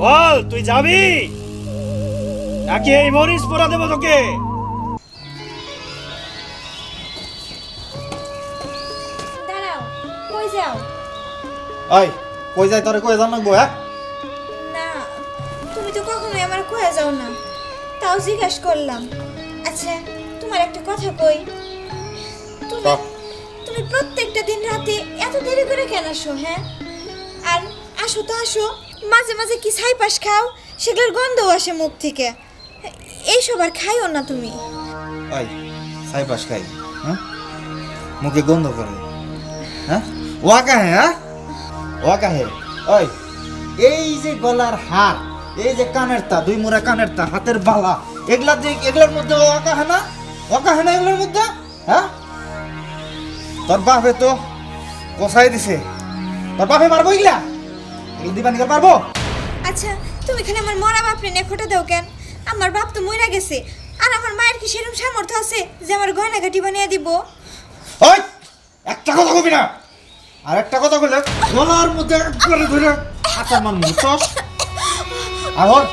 বল তুই যাবি? নাকি এই মরিচ পোড়া দেবো তোকে? দাঁড়াও কই যাও? ওই কই যাই তোরে কই জানাব হ্যাঁ? না তুমি তো কখনোই আমার কয়ে যাও না। তাও জিজ্ঞাসা করলাম। আচ্ছা তোমার একটা কথা কই? তুমি। তুমি প্রত্যেকটা দিন রাতে এত দেরি করে কেন আসো হ্যাঁ? আর আসো তো আসো। মাঝে মাঝে কি ছাইপাশ খাও, সেগুলোর গন্ধও আসে মুখ থেকে। এইসব আর খাইও না তুমি। ওই সাইপাস খাই হ্যাঁ? মুখে গন্ধ করে। হ্যাঁ? ওয়া কাহে হ্যাঁ? ওয়া কাহে। ওই, এই যে গলার হার, এই যে কানের তা, দুই মুড়া কানের তা, হাতের বালা, এগুলা যে, এগুলোর মধ্যে ওয়া কাহে না? ওয়া কাহে না এগুলোর মধ্যে? হ্যাঁ? তোর বাপে তো কষাই দিছে। তোর বাপে পারব এগুলা? এগুলো দিবা নিতে পারব? আচ্ছা তুমি এখানে আমার মরা বাপরে নিয়ে খোটা দাও কেন? আমার বাপ তো মরে গেছে আর আমার মায়ের কি সেরকম সামর্থ্য আছে যে আমার গয়নাগাটি বানিয়ে দিব? ওই একটা কথা কবি না। আর একটা কথা বললে গলার মধ্যে একবারে ধরে আচার মান বুঝছস আর হন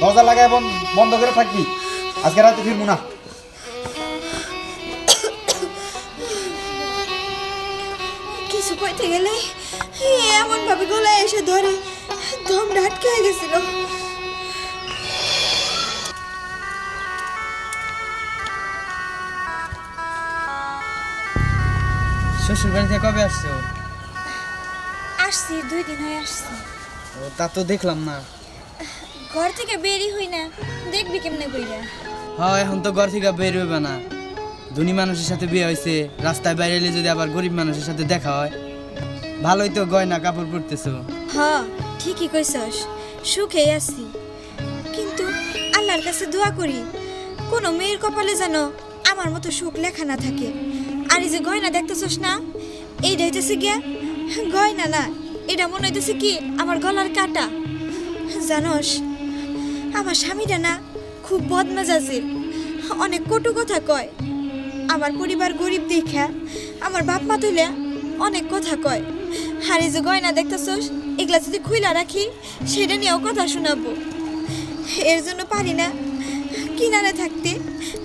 দরজা লাগায় বন্ধ বন্ধ করে থাকবি। আজকে রাতে ফিরবো না। কিছু কইতে গেলে এমন ভাবে গলায় এসে ধরে দমটা আটকে হয়ে গেছিল। শ্বশুর বাড়ি থেকে কবে আসছো? আসছি দুই দিন হয়ে আসছি। ও তা তো দেখলাম না। ঘর থেকে বেরি হই না দেখবি কেমনে কইরা। হ্যাঁ এখন তো ঘর থেকে বের হইবে না। ধনী মানুষের সাথে বিয়ে হয়েছে রাস্তায় বাইরে এলে যদি আবার গরিব মানুষের সাথে দেখা হয়। ভালোই তো গয়না কাপড় পরতেছো। হ ঠিকই কইছস, সুখেই আছি। কিন্তু আল্লাহর কাছে দোয়া করি, কোনো মেয়ের কপালে যেন আমার মতো সুখ লেখা না থাকে। আর এই যে গয়না দেখতেছস না, এইটা হইতেছে গিয়া, গয়না না, এটা মনে হইতেছে কি আমার গলার কাটা। জানোস, আমার স্বামীটা না খুব বদমেজাজের, অনেক কটু কথা কয়। আমার পরিবার গরিব দেখা, আমার বাপ মা তুলে অনেক কথা কয়। আর যে গয়না দেখতেছস এগুলা যদি খুইলা রাখি সেটা নিয়েও কথা শোনাবো। এর জন্য পারি না। কিনারে থাকতে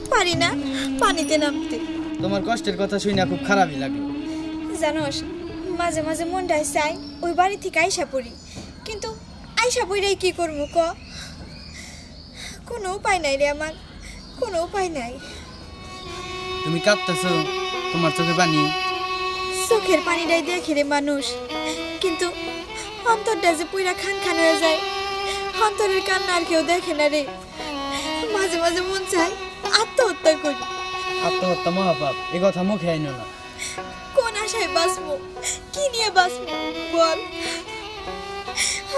পারি না পানিতে নামতে। তোমার কষ্টের কথা শুনে খুব খারাপই লাগল। জানোস মাঝে মাঝে মনটাই চাই ওই বাড়ি থেকে আইসা পড়ি। কিন্তু আইসা পড়াই কি করব ক? কোনো উপায় নাই রে আমার কোনো উপায় নাই। তুমি কাঁদতেছো তোমার চোখে পানি। চোখের পানিটাই দেখে রে মানুষ। কিন্তু অন্তরটা যে পুরা খান খান হয়ে যায় অন্তরের কান্না আর কেউ দেখে না রে। মাঝে মাঝে মন চায় আত্মহত্যা করি। আত্মহত্যা মহাপাপ এ কথা মুখে আইনো না। কোন আশায় বাঁচবো? কি নিয়ে বাঁচবো? বল।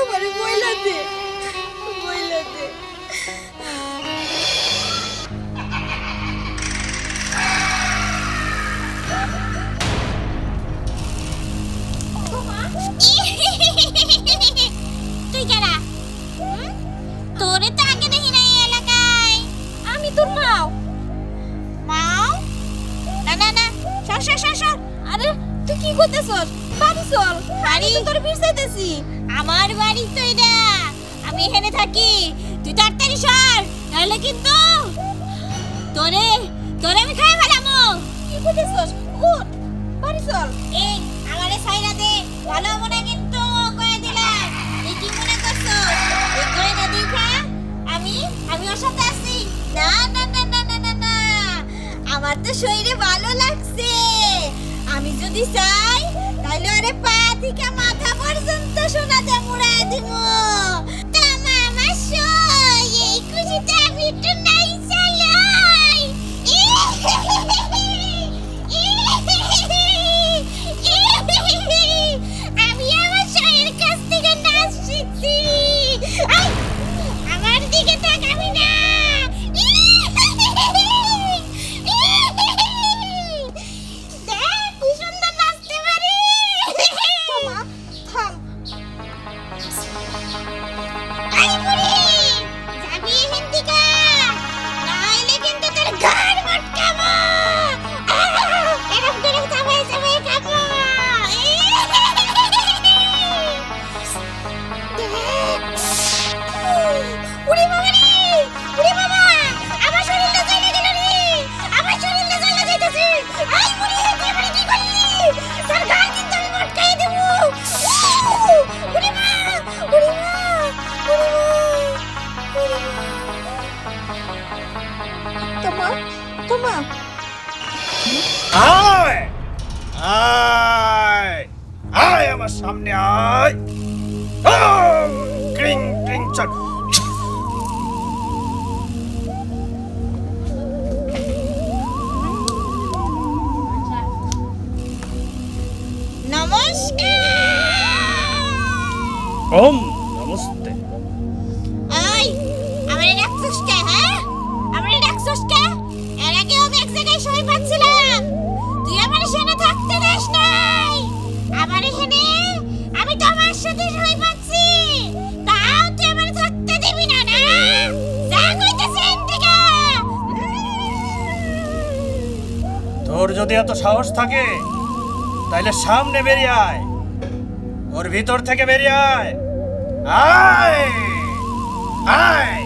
আমার বইলা দে। আমার বাড়ি তো এটা। আমি এখানে থাকি। তুই তাড়াতাড়ি সর নাহলে কিন্তু তোরে তোরে আমি খাই ফেলামো কি করতেছস? উঠ বাড়ি চল। এই আমারে সাইরা দে। ভালো মনে কিন্তু কয়ে দিলাম তুই কি মনে করছস এই গয়না দেখা আমি আমি ওর সাথে আছি। না না না না না না না। আমার তো শরীরে ভালো লাগছে। আমি যদি চাই তাহলে আরে পা থেকে মাথা পর্যন্ত সোনা দিয়ে মুড়াই দিব তা মামা সই এই খুশিতে আমি একটু যদি এত সাহস থাকে, তাইলে সামনে বেরিয়ে আয়। ওর ভিতর থেকে বেরিয়ে আয়। আয়! আয়!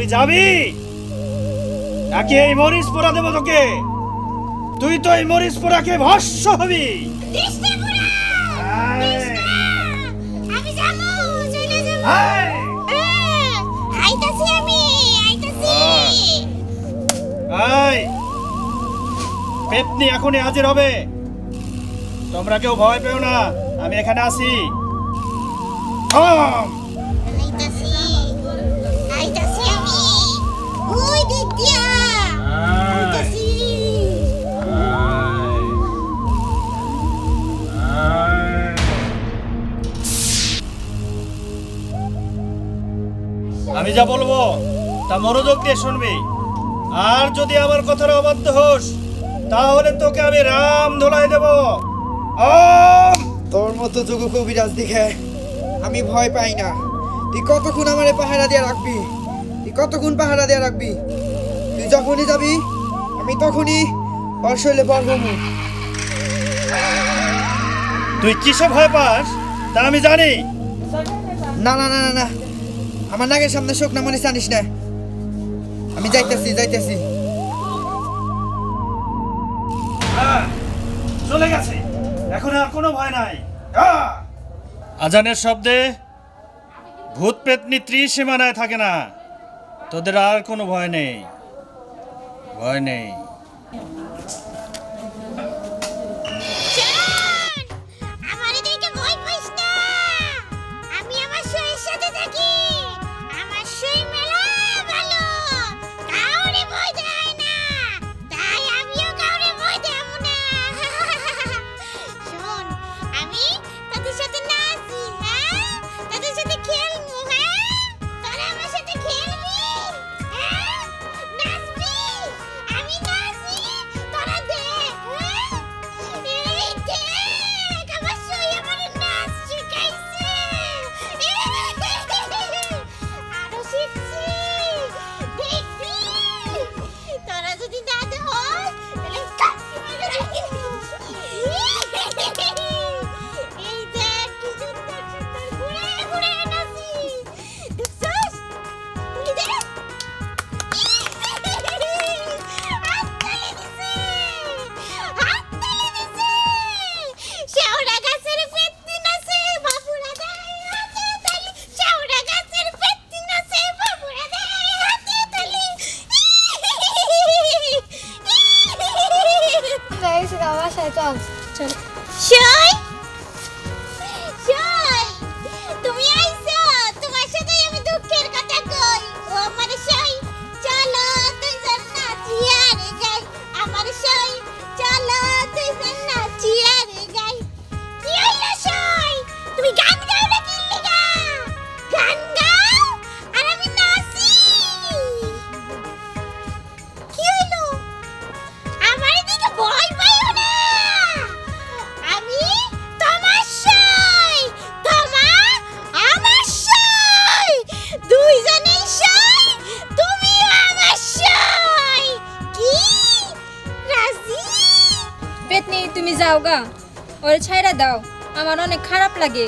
তুই যাবি? নাকি এই মরিচ পোড়া দেবো তোকে? তুই তো এই মরিচ পোড়াকে ভস্য হবি। পেতনি এখনই হাজির হবে। তোমরা কেউ ভয় পেও না আমি এখানে আছি। থাম। মনোযোগ দিয়ে শুনবি। আর যদি আমার কথার অবাধ্য হোস তাহলে তোকে আমি রাম ধোলাই দেব। তোর মতো যোগ কবিরাজ দেখে আমি ভয় পাই না। তুই কতক্ষণ আমারে পাহারা দিয়ে রাখবি? তুই কতক্ষণ পাহারা দিয়ে রাখবি? তুই যখনই যাবি আমি তখনই ওর শৈলে পর হমু তুই কিসে ভয় পাস? তা আমি জানি। না না না না না। আমার নাগের সামনে শোক না মনে জানিস না। আমি যাইতেছি যাইতেছি। আহ, চলে গেছে। এখন আর কোনো ভয় নাই। আজানের শব্দে ভূত পেতনি ত্রিসীমানায় থাকে না। তোদের আর কোনো ভয় নেই। ভয় নেই। সই সই আমার অনেক খারাপ লাগে।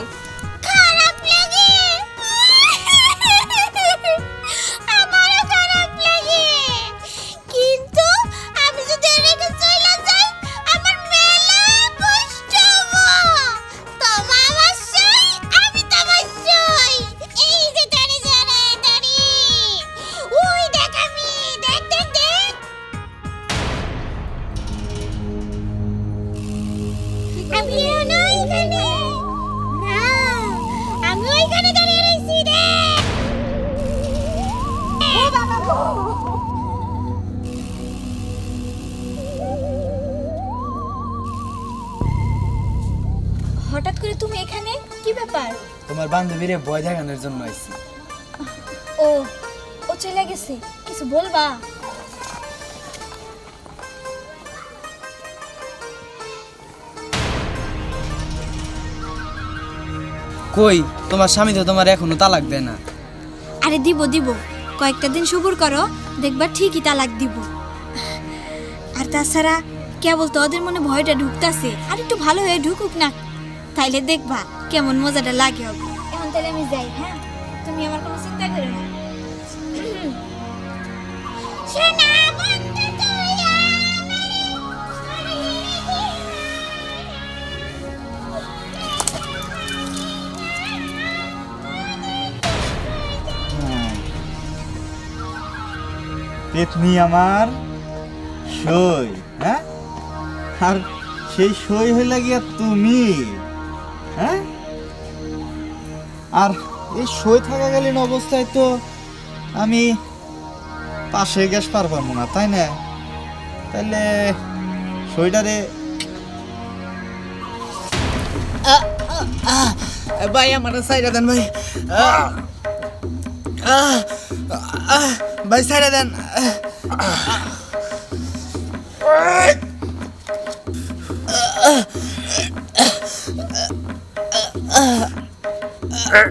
তুমি এখানে? কি ব্যাপার? তোমার বান্ধবীরে ভয় দেখানোর জন্য আইছি। ও ও চলে গেছে। কিছু বলবা? কই? তোমার স্বামী তো তোমার এখনও তালাক দেয় না। আরে দিব দিব। কয়েকটা দিন সবুর করো দেখবা ঠিকই তালাক দিব। আর তাছাড়া কেবল তো ওদের মনে ভয়টা ঢুকতাছে। আর একটু ভালো হয়ে ঢুকুক না। তাইলে দেখবা কেমন মজাটা লাগে হবে। এখন তাহলে আমি যাই হ্যাঁ? তুমি আমার কোনো চিন্তা করো না। পেতনি আমার সই হ্যাঁ? আর সেই সই হইলা গিয়া তুমি। হ্যাঁ? আর এই সই থাকাকালীন অবস্থায় তো আমি পাশে গ্যাস পার পারব না, তাই না? তাইলে সইটারে ভাই, আমার সাইডা দেন ভাই। ভাই সাইডা দেন। এর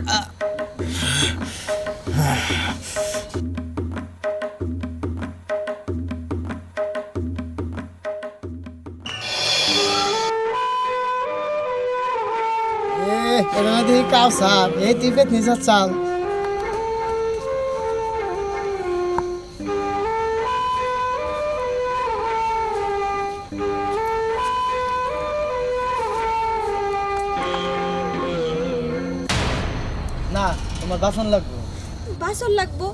মধ্যে কাউ সাপ এই তুই পেতনি চাল বাসন লাগবো? বাসর লাগবো?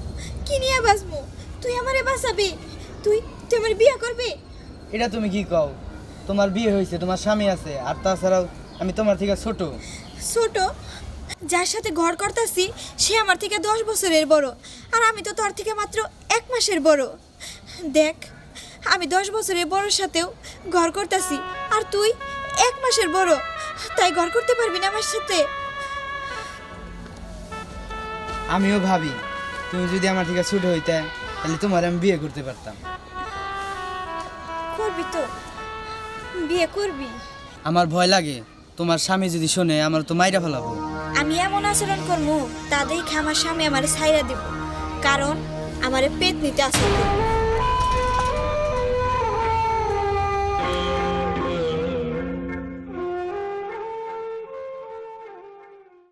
কি নিয়ে বাঁচবো তুই আমারে বাঁচাবি? তুই তুই আমার বিয়ে করবি? এটা তুমি কি কও? তোমার বিয়ে হয়েছে তোমার স্বামী আছে আর তাছাড়াও আমি তোমার থেকে ছোট। ছোট? যার সাথে ঘর করতাছি সে আমার থেকে দশ বছরের বড় আর আমি তো তোর থেকে মাত্র এক মাসের বড়। দেখ আমি দশ বছরের বড়র সাথেও ঘর করতাছি আর তুই এক মাসের বড়। তাই ঘর করতে পারবি না আমার সাথে? আমিও ভাবি তুমি যদি আমার থেকে ছোট হইতে তাহলে তোমার আমি বিয়ে করতে পারতাম। করবি তো। বিয়ে করবি? আমার ভয় লাগে তোমার স্বামী যদি শোনে আমার তো মাইরা ফেলাবো। আমি এমন আচরণ করব তাদেরকে আমার স্বামী আমার ছাইরা দেব কারণ আমারে পেট নিতে আসল